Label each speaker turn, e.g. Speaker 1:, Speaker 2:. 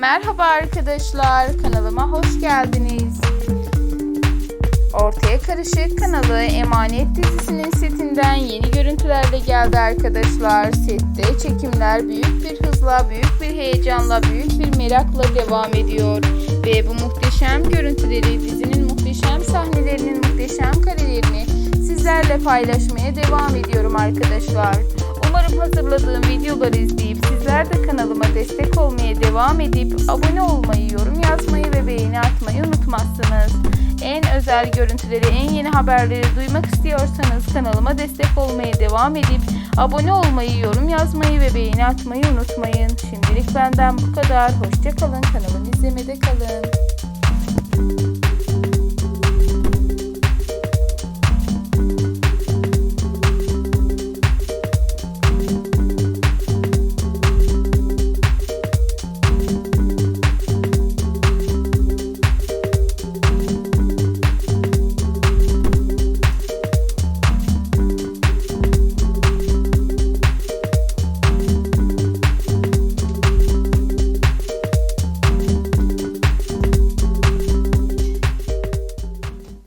Speaker 1: Merhaba arkadaşlar, kanalıma hoş geldiniz. Ortaya Karışık kanalı Emanet dizisinin setinden yeni görüntülerle geldi arkadaşlar. Sette çekimler büyük bir hızla, büyük bir heyecanla, büyük bir merakla devam ediyor. Ve bu muhteşem görüntüleri, dizinin muhteşem sahnelerinin muhteşem karelerini sizlerle paylaşmaya devam ediyorum arkadaşlar. Hazırladığım videoları izleyip sizler de kanalıma destek olmaya devam edip abone olmayı, yorum yazmayı ve beğeni atmayı unutmazsınız. En özel görüntüleri, en yeni haberleri duymak istiyorsanız kanalıma destek olmaya devam edip abone olmayı, yorum yazmayı ve beğeni atmayı unutmayın. Şimdilik benden bu kadar. Hoşçakalın. Kanalımı izlemede kalın.